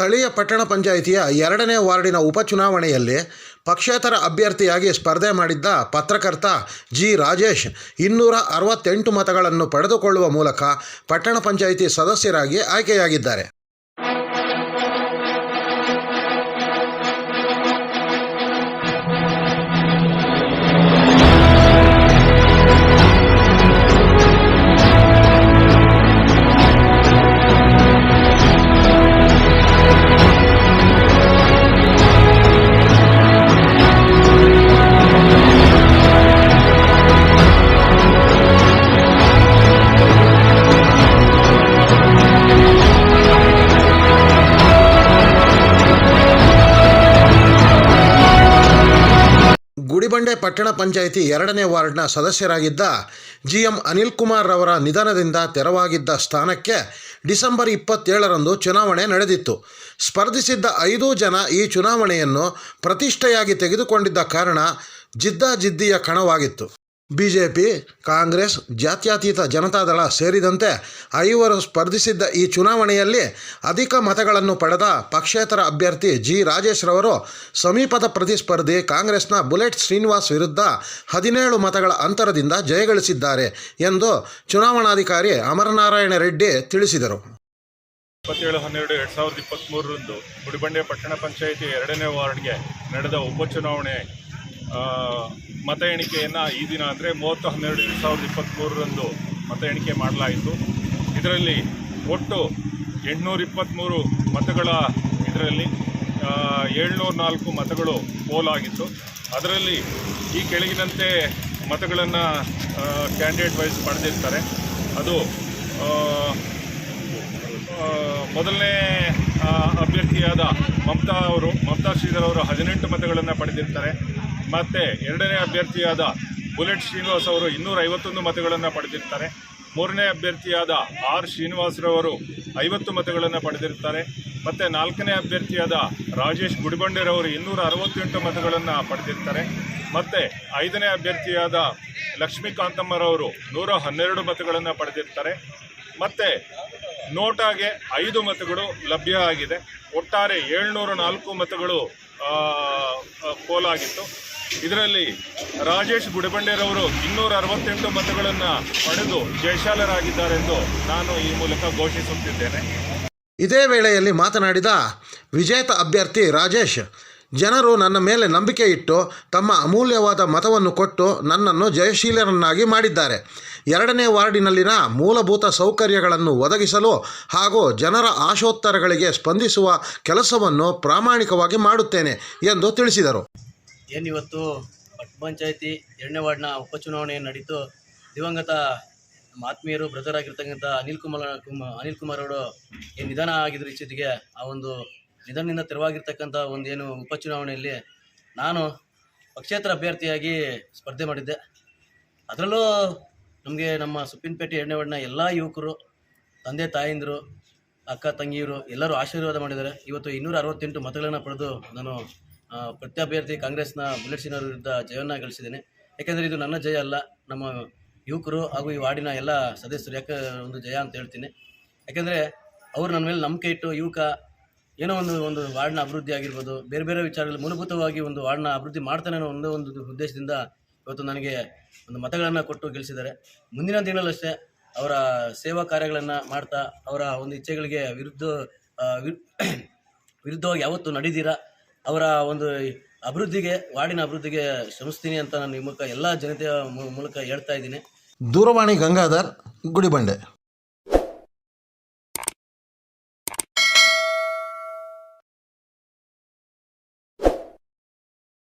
ಸ್ಥಳೀಯ ಪಟ್ಟಣ ಪಂಚಾಯಿತಿಯ ಎರಡನೇ ವಾರ್ಡಿನ ಉಪಚುನಾವಣೆಯಲ್ಲಿ ಪಕ್ಷೇತರ ಅಭ್ಯರ್ಥಿಯಾಗಿ ಸ್ಪರ್ಧೆ ಮಾಡಿದ್ದ ಪತ್ರಕರ್ತ ಜಿ ರಾಜೇಶ್ ಇನ್ನೂರ ಅರವತ್ತೆಂಟು ಮತಗಳನ್ನು ಪಡೆದುಕೊಳ್ಳುವ ಮೂಲಕ ಪಟ್ಟಣ ಪಂಚಾಯಿತಿ ಸದಸ್ಯರಾಗಿ ಆಯ್ಕೆಯಾಗಿದ್ದಾರೆ. ಗುಡಿಬಂಡೆ ಪಟ್ಟಣ ಪಂಚಾಯಿತಿ ಎರಡನೇ ವಾರ್ಡ್ನ ಸದಸ್ಯರಾಗಿದ್ದ ಜಿ ಎಂ ಅನಿಲ್ ಕುಮಾರ್ ರವರ ನಿಧನದಿಂದ ತೆರವಾಗಿದ್ದ ಸ್ಥಾನಕ್ಕೆ ಡಿಸೆಂಬರ್ ಇಪ್ಪತ್ತೇಳರಂದು ಚುನಾವಣೆ ನಡೆದಿತ್ತು. ಸ್ಪರ್ಧಿಸಿದ್ದ ಐದೂ ಜನ ಈ ಚುನಾವಣೆಯನ್ನು ಪ್ರತಿಷ್ಠೆಯಾಗಿ ತೆಗೆದುಕೊಂಡಿದ್ದ ಕಾರಣ ಜಿದ್ದಾಜಿದ್ದಿಯ ಕಣವಾಗಿತ್ತು. ಬಿಜೆಪಿ, ಕಾಂಗ್ರೆಸ್, ಜಾತ್ಯತೀತ ಜನತಾದಳ ಸೇರಿದಂತೆ ಐವರು ಸ್ಪರ್ಧಿಸಿದ್ದ ಈ ಚುನಾವಣೆಯಲ್ಲಿ ಅಧಿಕ ಮತಗಳನ್ನು ಪಡೆದ ಪಕ್ಷೇತರ ಅಭ್ಯರ್ಥಿ ಜಿ. ರಾಜೇಶ್ ರವರು ಸಮೀಪದ ಪ್ರತಿಸ್ಪರ್ಧಿ ಕಾಂಗ್ರೆಸ್ನ ಬುಲೆಟ್ ಶ್ರೀನಿವಾಸ್ ವಿರುದ್ಧ ಹದಿನೇಳು ಮತಗಳ ಅಂತರದಿಂದ ಜಯಗಳಿಸಿದ್ದಾರೆ ಎಂದು ಚುನಾವಣಾಧಿಕಾರಿ ಅಮರನಾರಾಯಣ ರೆಡ್ಡಿ ತಿಳಿಸಿದರು. ಇಪ್ಪತ್ತೇಳು, ಹನ್ನೆರಡು, ಎರಡು ಸಾವಿರದ ಇಪ್ಪತ್ತ್ಮೂರರಂದು ಗುಡಿಬಂಡೆ ಪಟ್ಟಣ ಪಂಚಾಯಿತಿ ಎರಡನೇ ವಾರ್ಡ್ಗೆ ನಡೆದ ಉಪಚುನಾವಣೆ ಮತ ಎಣಿಕೆಯನ್ನು ಈ ದಿನ ಅಂದರೆ ಮೂವತ್ತು ಹನ್ನೆರಡು ಎರಡು ಸಾವಿರದ ಇಪ್ಪತ್ತ್ಮೂರರಂದು ಮತ ಎಣಿಕೆ ಮಾಡಲಾಯಿತು. ಇದರಲ್ಲಿ ಒಟ್ಟು ಎಂಟುನೂರ ಇಪ್ಪತ್ತ್ಮೂರು ಮತಗಳ ಇದರಲ್ಲಿ ಏಳ್ನೂರ ನಾಲ್ಕು ಮತಗಳು ಪೋಲಾಗಿತ್ತು ಅದರಲ್ಲಿ ಈ ಕೆಳಗಿನಂತೆ ಮತಗಳನ್ನು ಕ್ಯಾಂಡಿಡೇಟ್ ವೈಸ್ ಪಡೆದಿರ್ತಾರೆ. ಅದು ಮೊದಲನೇ ಅಭ್ಯರ್ಥಿಯಾದ ಮಮತಾ ಅವರು, ಮಮತಾ ಶ್ರೀಧರ್ ಅವರು ಹದಿನೆಂಟು ಮತಗಳನ್ನು ಪಡೆದಿರ್ತಾರೆ. ಮತ್ತು ಎರಡನೇ ಅಭ್ಯರ್ಥಿಯಾದ ಬುಲೆಟ್ ಶ್ರೀನಿವಾಸ್ ಅವರು ಇನ್ನೂರ ಐವತ್ತೊಂದು ಮತಗಳನ್ನು ಪಡೆದಿರ್ತಾರೆ. ಮೂರನೇ ಅಭ್ಯರ್ಥಿಯಾದ ಆರ್ ಶ್ರೀನಿವಾಸರವರು ಐವತ್ತು ಮತಗಳನ್ನು ಪಡೆದಿರ್ತಾರೆ. ಮತ್ತು ನಾಲ್ಕನೇ ಅಭ್ಯರ್ಥಿಯಾದ ರಾಜೇಶ್ ಗುಡಿಬಂಡೆರವರು ಇನ್ನೂರ ಅರವತ್ತೆಂಟು ಮತಗಳನ್ನು ಪಡೆದಿರ್ತಾರೆ. ಮತ್ತು ಐದನೇ ಅಭ್ಯರ್ಥಿಯಾದ ಲಕ್ಷ್ಮೀಕಾಂತಮ್ಮರವರು ನೂರ ಹನ್ನೆರಡು ಮತಗಳನ್ನು ಪಡೆದಿರ್ತಾರೆ. ಮತ್ತು ನೋಟಾಗೆ ಐದು ಮತಗಳು ಲಭ್ಯ ಆಗಿದೆ. ಒಟ್ಟಾರೆ ಏಳ್ನೂರ ನಾಲ್ಕು ಮತಗಳು ಪೋಲಾಗಿತ್ತು ಇದರಲ್ಲಿ ರಾಜೇಶ್ ಗುಡಬಂಡೇರವರು ಇನ್ನೂರ ಅರವತ್ತೆಂಟು ಮತಗಳನ್ನು ಪಡೆದು ಜಯಶಾಲರಾಗಿದ್ದಾರೆಂದು ನಾನು ಈ ಮೂಲಕ ಘೋಷಿಸುತ್ತಿದ್ದೇನೆ. ಇದೇ ವೇಳೆಯಲ್ಲಿ ಮಾತನಾಡಿದ ವಿಜೇತ ಅಭ್ಯರ್ಥಿ ರಾಜೇಶ್, ಜನರು ನನ್ನ ಮೇಲೆ ನಂಬಿಕೆ ಇಟ್ಟು ತಮ್ಮ ಅಮೂಲ್ಯವಾದ ಮತವನ್ನು ಕೊಟ್ಟು ನನ್ನನ್ನು ಜಯಶೀಲರನ್ನಾಗಿ ಮಾಡಿದ್ದಾರೆ. ಎರಡನೇ ವಾರ್ಡಿನಲ್ಲಿನ ಮೂಲಭೂತ ಸೌಕರ್ಯಗಳನ್ನು ಒದಗಿಸಲು ಹಾಗೂ ಜನರ ಆಶೋತ್ತರಗಳಿಗೆ ಸ್ಪಂದಿಸುವ ಕೆಲಸವನ್ನು ಪ್ರಾಮಾಣಿಕವಾಗಿ ಮಾಡುತ್ತೇನೆ ಎಂದು ತಿಳಿಸಿದರು. ಏನಿವತ್ತು? ಪಟ್ಟ ಪಂಚಾಯತಿ ಎರಡನೇ ವಾರ್ಡ್ನ ಉಪಚುನಾವಣೆ ನಡೀತು. ದಿವಂಗತ ನಮ್ಮ ಆತ್ಮೀಯರು ಬ್ರದರ್ ಆಗಿರ್ತಕ್ಕಂಥ ಅನಿಲ್ ಕುಮಾರ್, ಕುಮ, ಅನಿಲ್ ಕುಮಾರ್ ಅವರು ಏನು ನಿಧನ ಆಗಿದ್ರು ಇಚ್ಛೆಗೆ ಆ ಒಂದು ನಿಧನದಿಂದ ತೆರವಾಗಿರ್ತಕ್ಕಂಥ ಒಂದೇನು ಉಪಚುನಾವಣೆಯಲ್ಲಿ ನಾನು ಪಕ್ಷೇತರ ಅಭ್ಯರ್ಥಿಯಾಗಿ ಸ್ಪರ್ಧೆ ಮಾಡಿದ್ದೆ. ಅದರಲ್ಲೂ ನಮಗೆ ನಮ್ಮ ಸುಪ್ಪಿನಪೇಟೆ ಎರಡನೇ ವಾರ್ಡ್ನ ಎಲ್ಲ ಯುವಕರು, ತಂದೆ, ತಾಯಂದಿರು, ಅಕ್ಕ, ತಂಗಿಯರು ಎಲ್ಲರೂ ಆಶೀರ್ವಾದ ಮಾಡಿದ್ದಾರೆ. ಇವತ್ತು ಇನ್ನೂರ ಅರವತ್ತೆಂಟು ಮತಗಳನ್ನು ಪಡೆದು ನಾನು ಪ್ರತ್ಯಭ್ಯರ್ಥಿ ಕಾಂಗ್ರೆಸ್ನ ಬುಲೆಟ್ ಸಿನ್ಹರ್ ವಿರುದ್ಧ ಜಯವನ್ನು ಗಳಿಸಿದ್ದೇನೆ. ಯಾಕೆಂದರೆ ಇದು ನನ್ನ ಜಯ ಅಲ್ಲ, ನಮ್ಮ ಯುವಕರು ಹಾಗೂ ಈ ವಾರ್ಡಿನ ಎಲ್ಲ ಸದಸ್ಯರು, ಯಾಕೆ ಒಂದು ಜಯ ಅಂತ ಹೇಳ್ತೀನಿ. ಯಾಕೆಂದರೆ ಅವರು ನನ್ನ ಮೇಲೆ ನಂಬಿಕೆ ಇಟ್ಟು ಯುವಕ ಏನೋ ಒಂದು ಒಂದು ವಾರ್ಡ್ನ ಅಭಿವೃದ್ಧಿ ಆಗಿರ್ಬೋದು, ಬೇರೆ ಬೇರೆ ವಿಚಾರಗಳಲ್ಲಿ ಮೂಲಭೂತವಾಗಿ ಒಂದು ವಾರ್ಡ್ನ ಅಭಿವೃದ್ಧಿ ಮಾಡ್ತಾನೆ ಅನ್ನೋ ಒಂದೇ, ಒಂದು ಉದ್ದೇಶದಿಂದ ಇವತ್ತು ನನಗೆ ಒಂದು ಮತಗಳನ್ನು ಕೊಟ್ಟು ಗೆಲ್ಲಿಸಿದ್ದಾರೆ ಮುಂದಿನ ದಿನಗಳಷ್ಟೇ ಅವರ ಸೇವಾ ಕಾರ್ಯಗಳನ್ನು ಮಾಡ್ತಾ, ಅವರ ಒಂದು ಇಚ್ಛೆಗಳಿಗೆ ವಿರುದ್ಧ ವಿರುದ್ಧವಾಗಿ ಯಾವತ್ತೂ ನಡೀದಿರ ಅವರ ಒಂದು ಅಭಿವೃದ್ಧಿಗೆ, ವಾರ್ಡಿನ ಅಭಿವೃದ್ಧಿಗೆ ಶ್ರಮಿಸ್ತೀನಿ ಅಂತ ನಾನು ಈ ಮೂಲಕ ಎಲ್ಲ ಜನತೆಯ ಮೂಲಕ ಹೇಳ್ತಾ ಇದ್ದೀನಿ. ದೂರವಾಣಿ ಗಂಗಾಧರ್ ಗುಡಿಬಂಡೆ